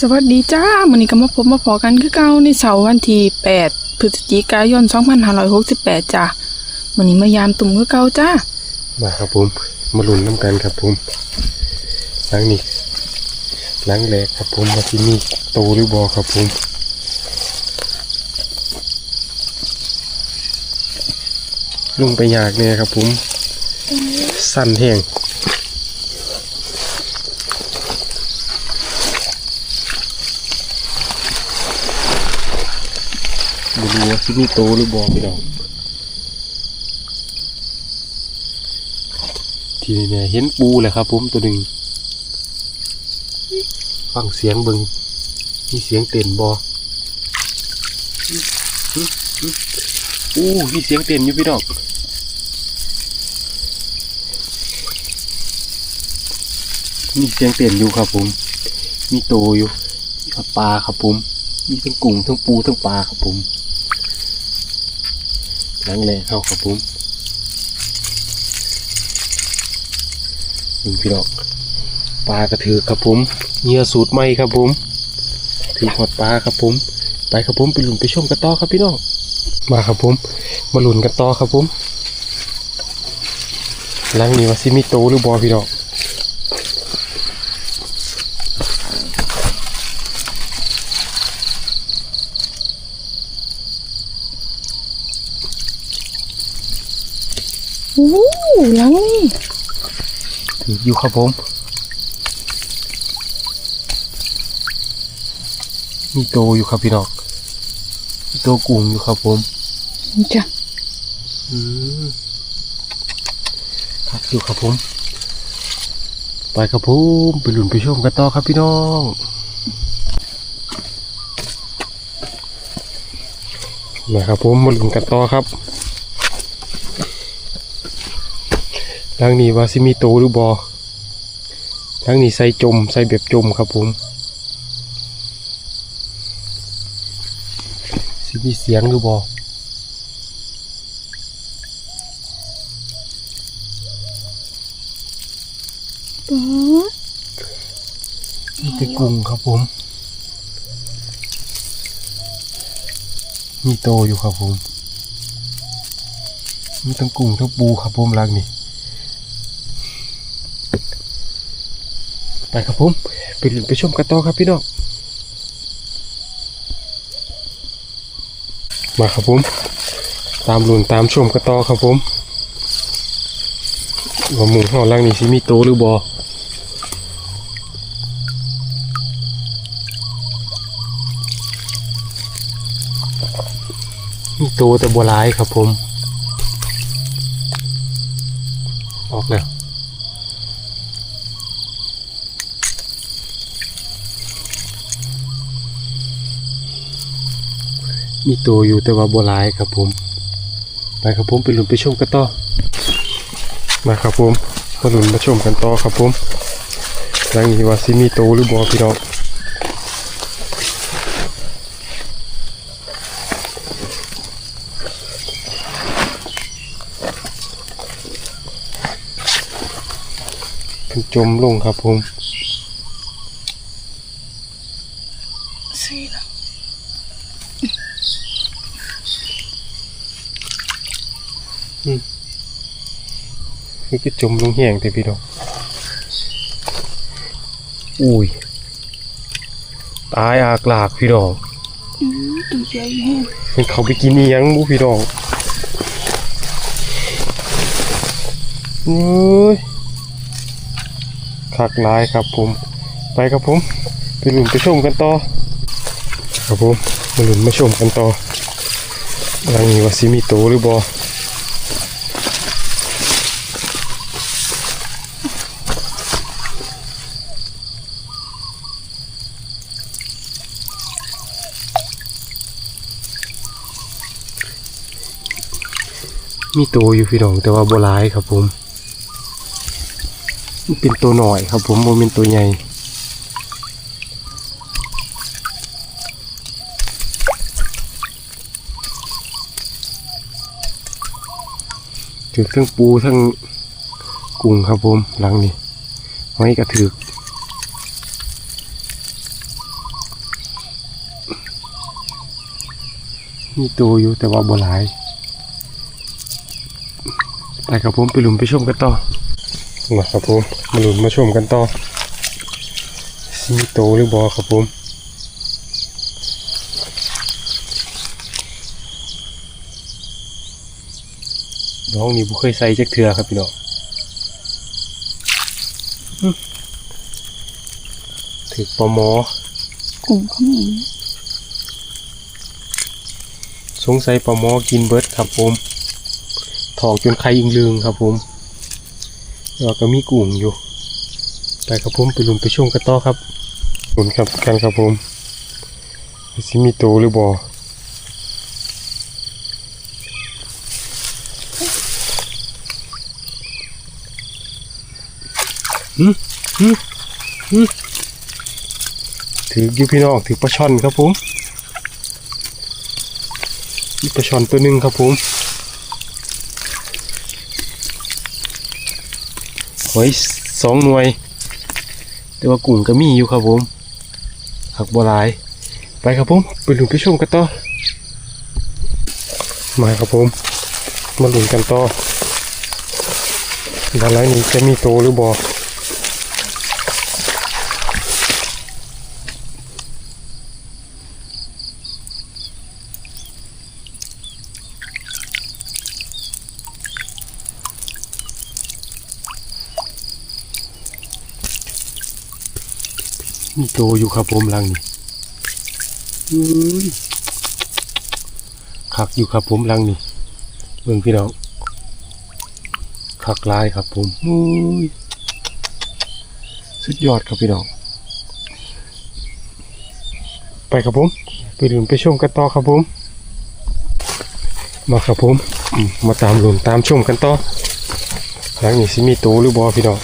สวัสดีจ้ามื้อนี้ก็มาพบมาพอกันคือเก่าในเสาร์วันที่ 8 พฤศจิกายน 2568จ้ามื้อนี้มายามตุ่มคือเก่าจ้า มาครับผม มาลุ้นน้ำกันครับผมหลังนี้หลังแรกครับผมมาที่นี่โตหรือบอครับผมลุงไปยากเนี่ยครับผม สั้นแห้งบรู้ว่า ที่นี่โตหรือบอพี่น้องทีนี้เนี่ยเห็นปูเลยครับผมตัวหนึ่งฟังเสียงบิงมีเสียงเต้นบออู้มีเสียงเต้นอยู่พี่น้องมีเสียงเต้นอยู่ครับผม มีโตอยู่มีปลาครับผม มีทั้งกุ้งทั้งปูทั้งปลาครับผม หลังแหล่เข้าครับผมนี่พี่น้องปลากระถือครับผมเงือสูตรใหม่ครับผมถือหอดปลาครับผม ไปครับผมไปหลุนไปชมกระต่อครับพี่น้องมาครับผมมาหลุนกระต่อครับผมหลังนี้ว่าซิมิโตหรือบอพี่น้อง โอ้ หลังนี่ถืออยู่ครับผม มีโตอยู่ครับพี่น้องมีโตกุ้งอยู่ครับผมจ้ะอืมครับอยู่ครับผม ไปครับผมไปหลุนไปชมกันต่อครับพี่น้องมาครับผมมาหลุนกันต่อครับ ทางนี้ว่าซิมีโตหรือบอทางนี้ใส่จมใส่แบบจมครับผมซิมีเสียงหรือบอป๊าดมีแต่กุ้งครับผม มีโตอยู่ครับผม มีทั้งกุ้งทั้งปูครับผมรักนี่ ไปครับผมไปเรียนไปชมกันต่อครับพี่น้องมาครับผม ตามลุนตามชมกันต่อครับผมว่าหมูห่อล่างนี่สิมีโตหรือบอมีตัวแต่บัวร้ายครับผม มีตัวอยู่แต่ว่าบัวร้ายครับผม ไปครับผมไปหลุนไปชมกันต่อ มาครับผมมาหลุนมาชมกันต่อครับผมหลังนี้ว่าซิมีโตวหรือบอพี่น้องมันจมลงครับผม นี่ก็จมลงแห้งแต่พี่น้องอุ้ยตายอากลากพี่น้องอือตัวใหญ่แฮะมันเขาไปกินนี่ยังบูพี่น้องเอ้ยคักหลายครับผม ไปครับผม ไปหลุนไปชมกันต่อ ครับผมมาหลุนมาชมกันต่อหลังนี้ว่าซิมีโตหรือบอ มีตัวอยู่พี่น้องแต่ว่าโบร้ายครับผมเป็นตัวหน่อยครับผมโมเป็นตัวใหญ่ถือทั้งปูทั้งกุ้งครับผมหลังนี่ไว้กระถือมีตัวอยู่แต่ว่าโบร้าย ไปครับผมไปหลุมไปชมกันต่อมาครับผมมาหลุมมาชมกันต่อสิมีโตหรือบอครับผมน้องนี่บุเคยใส่จักเทือครับพี่น้องอื้อถือปลาหมอกลุ่มเขามีสงสัยปลาหมอกินเบิดครับผม ถอกจนไข่ยิงลืงครับผมแล้วก็มีกุ้งอยู่ไปครับผมไปลุมไปชมกันต่อครับลุนครับกันครับผมสิมีโตหรือบอหืมหืมหืมถือยูพี่น้องถือปลาช่อนครับผมปลาช่อนตัวหนึ่งครับผม หอยสองหน่วย แต่ว่ากุ่งก็มีอยู่ครับผมหักบัวลาย ไปครับผมไปลุ้นไปชมกันต่อมาครับผม มาลุ้นกันต่อด้านล่างนี้จะมีโตหรือบอ มีโตอยู่ครับผมหลังนี้อื้อคักอยู่ครับผมหลังนี้เบิ่งพี่น้องคักหลายครับผมอุ้ยสุดยอดครับพี่น้องไปครับผม ไปลุ้นไปชมกันต่อครับผม มาครับผมอืมมาตามลุ้นตามชมกันต่อหลังนี้สิมีโตหรือบอพี่น้อง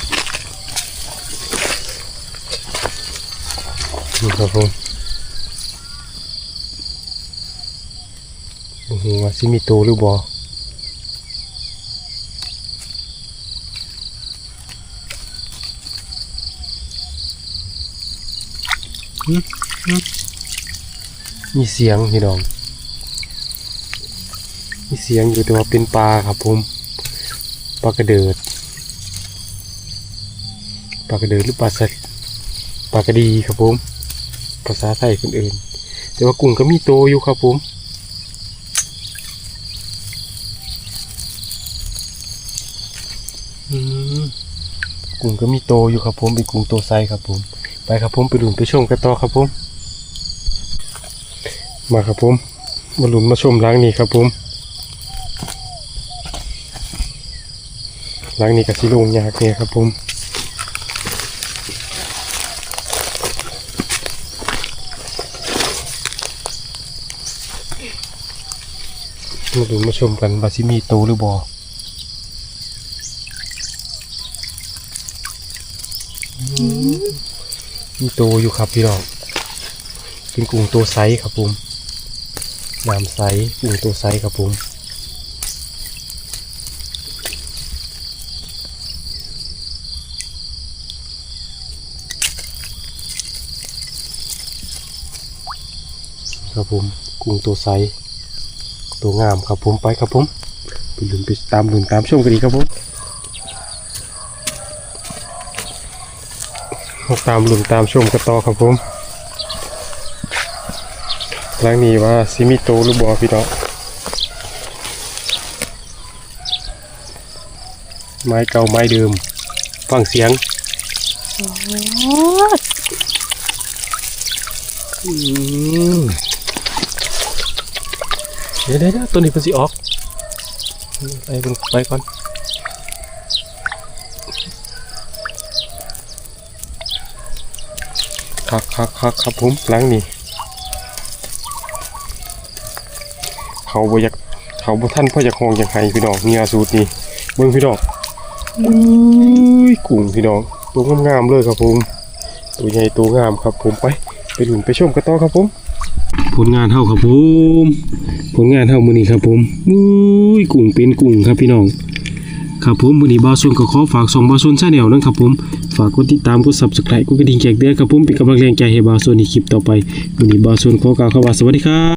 ครับผมโอ้โหว่าซิมีโตหรือบอมีเสียงพี่น้อง มีเสียงอยู่แต่ว่าเป็นปลาครับผม ปลากระเดิด ปลากระเดิดหรือปลาสลิดปลากระดีครับผม ภาษาไทยคนอื่น แต่ว่ากุ้งก็มีโตอยู่ครับผมกุ้งก็มีโตอยู่ครับผมเป็นกุ้งโตไซส์ครับผม ไปครับผมไปหลุนไปชมกันต่อครับผม มาครับผม มาหลุนมาชมล้างนี้ครับผมล้างนี้กับชิลงยากเนี่ยครับผม มาดูมาชมกันว่าซิมีโตหรือบอมีโตอยู่ครับพี่น้องเป็นกุ้งตัวไซส์ครับผมน้ำไซส์กุ้งตัวไซส์ครับผมครับผมกุ้งตัวไซส์ ตัวงามครับผมไปครับผมไปลุ้นไปตามลุ้นตามชมกันดีครับผมตามลุ้นตามชมกันต่อครับผมหลังนี้ว่าซิมิโตหรือบอพี่น้องไม้เก่าไม้เดิมฟังเสียงอืม เดี๋ยวเดี๋ยวตัวนี้เป็นสีออก ไปไปก่อนครับครับครับครับผมหล้างนี่เขาบอยากเขาบท่านพ่ออยากห้องอยากให้พี่น้องเนี่ยสูตรนี้เบิ่งพี่น้องอุ้ยกุ้งพี่น้องตัวงามๆเลยครับผม ตัวใหญ่ตัวงามครับผมไปไปลุ้นไปชมกันต่อครับผมผลงานเฮาครับผม ผลงานเท่ามือนี้ครับผมอุ้ยกุ้งเป็นกุ้งครับพี่น้อง ครับผมมือนี้บ่าวซุนก็ขอฝากส่องบ่าวซุนชาแนลนะครับผม ฝากกดติดตามกด Subscribe กดกระดิ่งแจ้งเตือนครับผมเป็นกำลังแรงใจให้บ่าวซุนในคลิปต่อไปมือนี้บ่าวซุนขอกล่าวคำว่าสวัสดีครับ